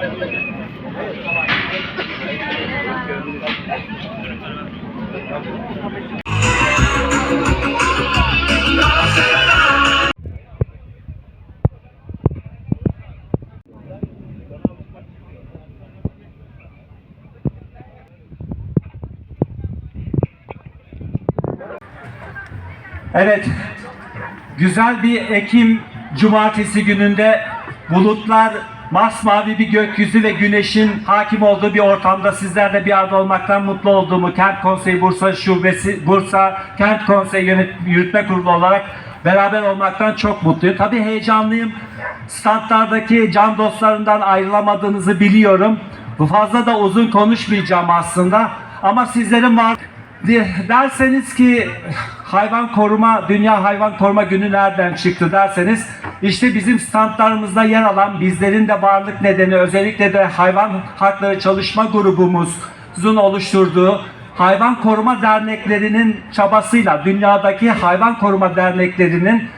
Evet, güzel bir Ekim Cumartesi gününde bulutlar, masmavi bir gökyüzü ve güneşin hakim olduğu bir ortamda sizlerle bir arada olmaktan mutlu olduğumu Kent Konseyi Bursa Şubesi, Bursa Kent Konseyi Yönet- Yürütme Kurulu olarak beraber olmaktan çok mutluyum. Tabii heyecanlıyım. Standlardaki can dostlarından ayrılamadığınızı biliyorum. Bu fazla da uzun konuşmayacağım aslında. Ama sizlerin var derseniz ki hayvan koruma, dünya hayvan koruma günü nereden çıktı derseniz işte bizim standlarımızda yer alan bizlerin de varlık nedeni özellikle de hayvan hakları çalışma grubumuzun oluşturduğu hayvan koruma derneklerinin çabasıyla dünyadaki hayvan koruma derneklerinin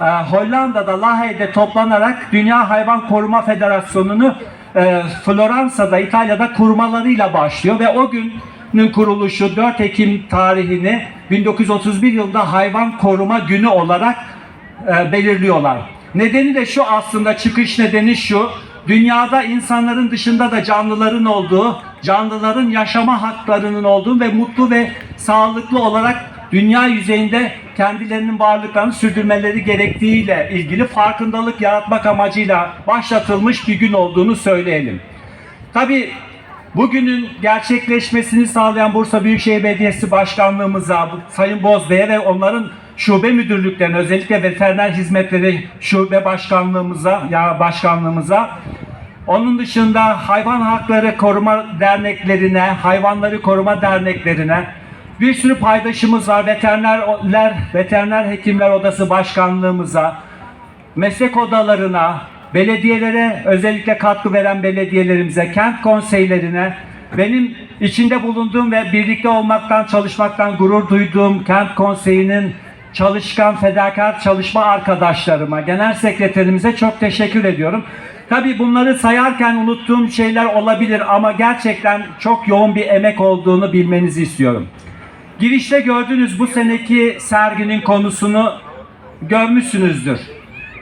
e, Hollanda'da Lahey'de toplanarak Dünya Hayvan Koruma Federasyonu'nu e, Floransa'da İtalya'da kurmalarıyla başlıyor ve o günün kuruluşu 4 Ekim tarihini 1931 yılında Hayvan Koruma Günü olarak e, belirliyorlar. Nedeni de şu aslında çıkış nedeni şu. Dünyada insanların dışında da canlıların olduğu, canlıların yaşama haklarının olduğu ve mutlu ve sağlıklı olarak dünya yüzeyinde kendilerinin varlıklarını sürdürmeleri gerektiğiyle ilgili farkındalık yaratmak amacıyla başlatılmış bir gün olduğunu söyleyelim. Tabii bugünün gerçekleşmesini sağlayan Bursa Büyükşehir Belediyesi Başkanlığımıza, Sayın Bozbey'e ve onların şube müdürlüklerine, özellikle veteriner hizmetleri şube başkanlığımıza, ya başkanlığımıza, onun dışında hayvan hakları koruma derneklerine, hayvanları koruma derneklerine bir sürü paydaşımız var. Veterinerler, veteriner hekimler odası başkanlığımıza, meslek odalarına, belediyelere özellikle katkı veren belediyelerimize, kent konseylerine, benim içinde bulunduğum ve birlikte olmaktan, çalışmaktan gurur duyduğum kent konseyinin çalışkan, fedakar çalışma arkadaşlarıma, genel sekreterimize çok teşekkür ediyorum. Tabii bunları sayarken unuttuğum şeyler olabilir ama gerçekten çok yoğun bir emek olduğunu bilmenizi istiyorum. Girişte gördüğünüz bu seneki serginin konusunu görmüşsünüzdür.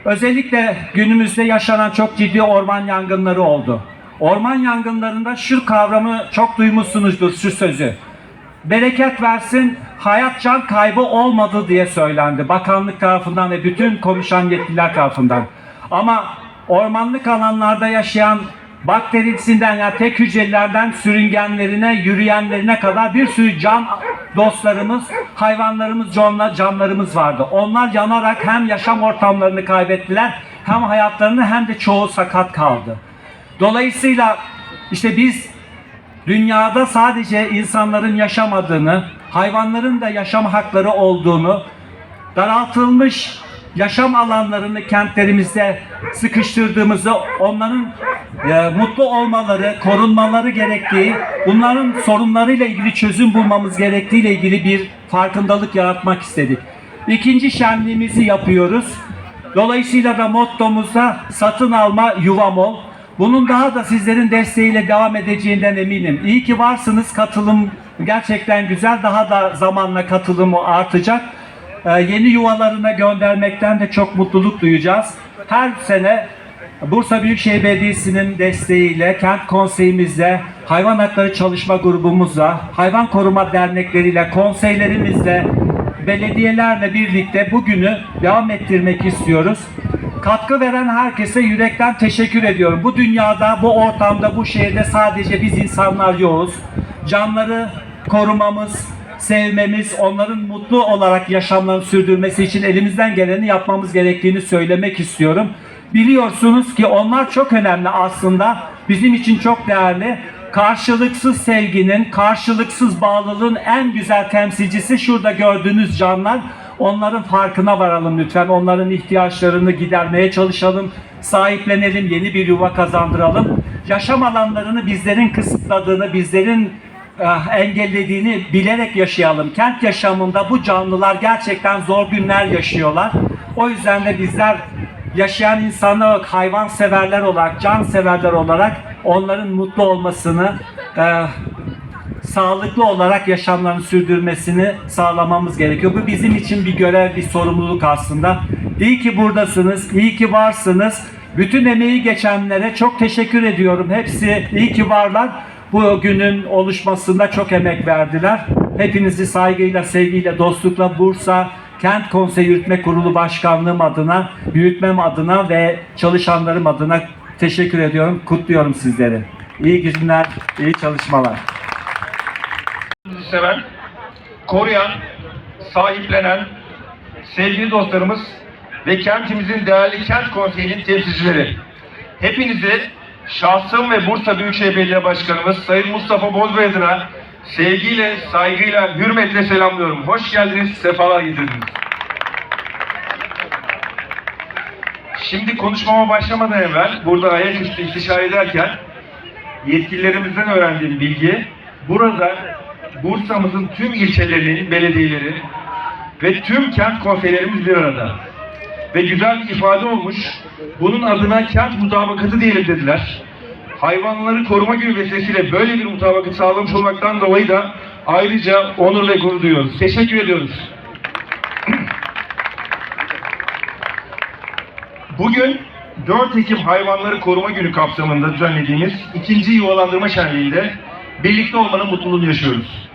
Özellikle günümüzde yaşanan çok ciddi orman yangınları oldu. Orman yangınlarında şu kavramı çok duymuşsunuzdur şu sözü. Bereket versin, hayat can kaybı olmadı diye söylendi bakanlık tarafından ve bütün konuşan yetkililer tarafından. Ama ormanlık alanlarda yaşayan bakterisinden yani tek hücrelerden sürüngenlerine, yürüyenlerine kadar bir sürü can dostlarımız, hayvanlarımız, canlar, canlarımız vardı. Onlar yanarak hem yaşam ortamlarını kaybettiler, hem hayatlarını hem de çoğu sakat kaldı. Dolayısıyla işte biz dünyada sadece insanların yaşamadığını, hayvanların da yaşam hakları olduğunu, daraltılmış yaşam alanlarını kentlerimizde sıkıştırdığımızı, onların e, mutlu olmaları, korunmaları gerektiği, bunların sorunlarıyla ilgili çözüm bulmamız gerektiğiyle ilgili bir farkındalık yaratmak istedik. İkinci şenliğimizi yapıyoruz. Dolayısıyla da mottomuzda satın alma yuvam ol. Bunun daha da sizlerin desteğiyle devam edeceğinden eminim. İyi ki varsınız. Katılım gerçekten güzel. Daha da zamanla katılımı artacak. Ee, yeni yuvalarına göndermekten de çok mutluluk duyacağız. Her sene Bursa Büyükşehir Belediyesi'nin desteğiyle, kent konseyimizle, hayvan hakları çalışma grubumuzla, hayvan koruma dernekleriyle, konseylerimizle, belediyelerle birlikte bugünü devam ettirmek istiyoruz. Katkı veren herkese yürekten teşekkür ediyorum. Bu dünyada, bu ortamda, bu şehirde sadece biz insanlar yoğuz. Canları korumamız, sevmemiz, onların mutlu olarak yaşamlarını sürdürmesi için elimizden geleni yapmamız gerektiğini söylemek istiyorum. Biliyorsunuz ki onlar çok önemli aslında. Bizim için çok değerli. Karşılıksız sevginin, karşılıksız bağlılığın en güzel temsilcisi şurada gördüğünüz canlar. Onların farkına varalım lütfen. Onların ihtiyaçlarını gidermeye çalışalım. Sahiplenelim, yeni bir yuva kazandıralım. Yaşam alanlarını bizlerin kısıtladığını, bizlerin engellediğini bilerek yaşayalım. Kent yaşamında bu canlılar gerçekten zor günler yaşıyorlar. O yüzden de bizler yaşayan insanlar olarak, hayvan severler olarak, can severler olarak onların mutlu olmasını, e, sağlıklı olarak yaşamlarını sürdürmesini sağlamamız gerekiyor. Bu bizim için bir görev, bir sorumluluk aslında. İyi ki buradasınız, iyi ki varsınız. Bütün emeği geçenlere çok teşekkür ediyorum. Hepsi iyi ki varlar. Bu günün oluşmasında çok emek verdiler. Hepinizi saygıyla, sevgiyle, dostlukla Bursa Kent Konseyi Yürütme Kurulu Başkanlığım adına, yürütmem adına ve çalışanlarım adına teşekkür ediyorum. Kutluyorum sizleri. İyi günler, iyi çalışmalar. Seven, koruyan, sahiplenen sevgili dostlarımız ve kentimizin değerli kent konseyinin temsilcileri. Hepinizi şahsım ve Bursa Büyükşehir Belediye Başkanımız Sayın Mustafa Bozbey adına sevgiyle, saygıyla, hürmetle selamlıyorum. Hoş geldiniz, sefalar getirdiniz. Şimdi konuşmama başlamadan evvel burada ayaküstü istişare ederken yetkililerimizden öğrendiğim bilgi burada Bursa'mızın tüm ilçelerinin belediyeleri ve tüm kent konseylerimiz bir arada. Ve güzel bir ifade olmuş. Bunun adına kent mutabakatı diyelim dediler. Hayvanları koruma günü vesilesiyle böyle bir mutabakat sağlamış olmaktan dolayı da ayrıca onur ve gurur duyuyoruz. Teşekkür ediyoruz. Bugün 4 Ekim Hayvanları Koruma Günü kapsamında düzenlediğimiz ikinci yuvalandırma şenliğinde birlikte olmanın mutluluğunu yaşıyoruz.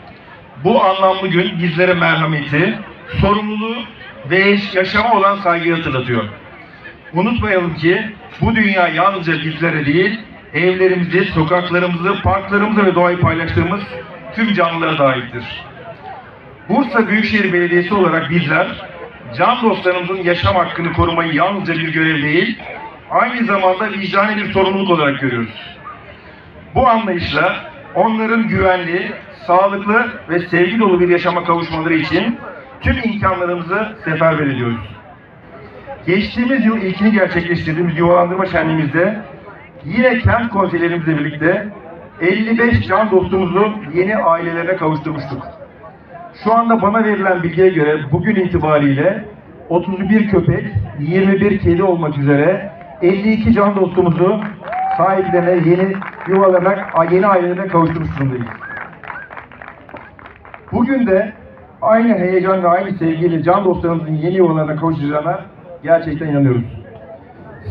Bu anlamlı gün bizlere merhameti, sorumluluğu ve yaşama olan saygıyı hatırlatıyor. Unutmayalım ki bu dünya yalnızca bizlere değil, evlerimizi, sokaklarımızı, parklarımızı ve doğayı paylaştığımız tüm canlılara dairdir. Bursa Büyükşehir Belediyesi olarak bizler can dostlarımızın yaşam hakkını korumayı yalnızca bir görev değil, aynı zamanda vicdani bir sorumluluk olarak görüyoruz. Bu anlayışla onların güvenli, sağlıklı ve sevgi dolu bir yaşama kavuşmaları için tüm imkanlarımızı seferber ediyoruz. Geçtiğimiz yıl ilkini gerçekleştirdiğimiz yuvalandırma şenliğimizde yine kent konseylerimizle birlikte 55 can dostumuzu yeni ailelerine kavuşturmuştuk. Şu anda bana verilen bilgiye göre bugün itibariyle 31 köpek, 21 kedi olmak üzere 52 can dostumuzu sahiplerine yeni yuvalarına, yeni ailelerine kavuşturmuş durumdayız. Bugün de aynı heyecan ve aynı sevgiyle can dostlarımızın yeni yuvalarına kavuşacağına gerçekten inanıyoruz.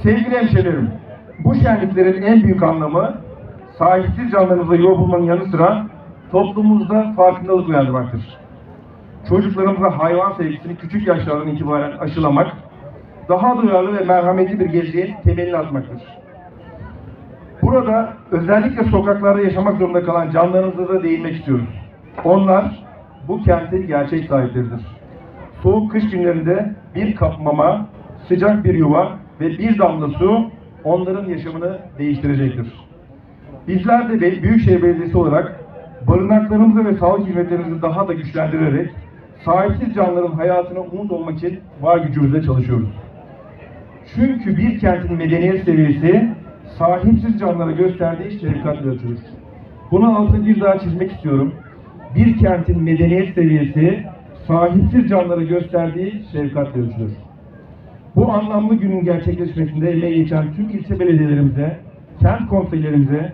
Sevgili hemşehrilerim, bu şenliklerin en büyük anlamı sahipsiz canlarımıza yuva bulmanın yanı sıra toplumumuzda farkındalık uyandırmaktır. Çocuklarımıza hayvan sevgisini küçük yaşlardan itibaren aşılamak, daha duyarlı ve merhametli bir geleceğin temelini atmaktır. Burada özellikle sokaklarda yaşamak zorunda kalan canlarımıza da değinmek istiyoruz. Onlar bu kentin gerçek sahipleridir. Soğuk kış günlerinde bir kap mama, sıcak bir yuva ve bir damla su onların yaşamını değiştirecektir. Bizler de Büyükşehir Belediyesi olarak barınaklarımızı ve sağlık hizmetlerimizi daha da güçlendirerek sahipsiz canlıların hayatına umut olmak için var gücümüzle çalışıyoruz. Çünkü bir kentin medeniyet seviyesi sahipsiz canlılara gösterdiği şefkatle ölçülür. Bunu altını bir daha çizmek istiyorum. Bir kentin medeniyet seviyesi sahipsiz canlılara gösterdiği şefkatle ölçülür. Bu anlamlı günün gerçekleşmesinde emeği geçen tüm ilçe belediyelerimize, kent konseylerimize,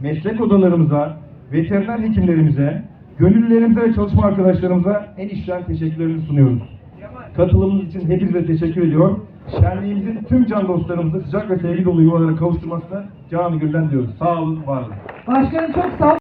meslek odalarımıza, veteriner hekimlerimize, gönüllülerimize ve çalışma arkadaşlarımıza en içten teşekkürlerimizi sunuyoruz. Katılımınız için hepinize teşekkür ediyor. Şenliğimizin tüm can dostlarımızı sıcak ve sevgi dolu yuvalara kavuşturmasına canı gönülden diyoruz. Sağ olun, var olun. Başkanım çok sağ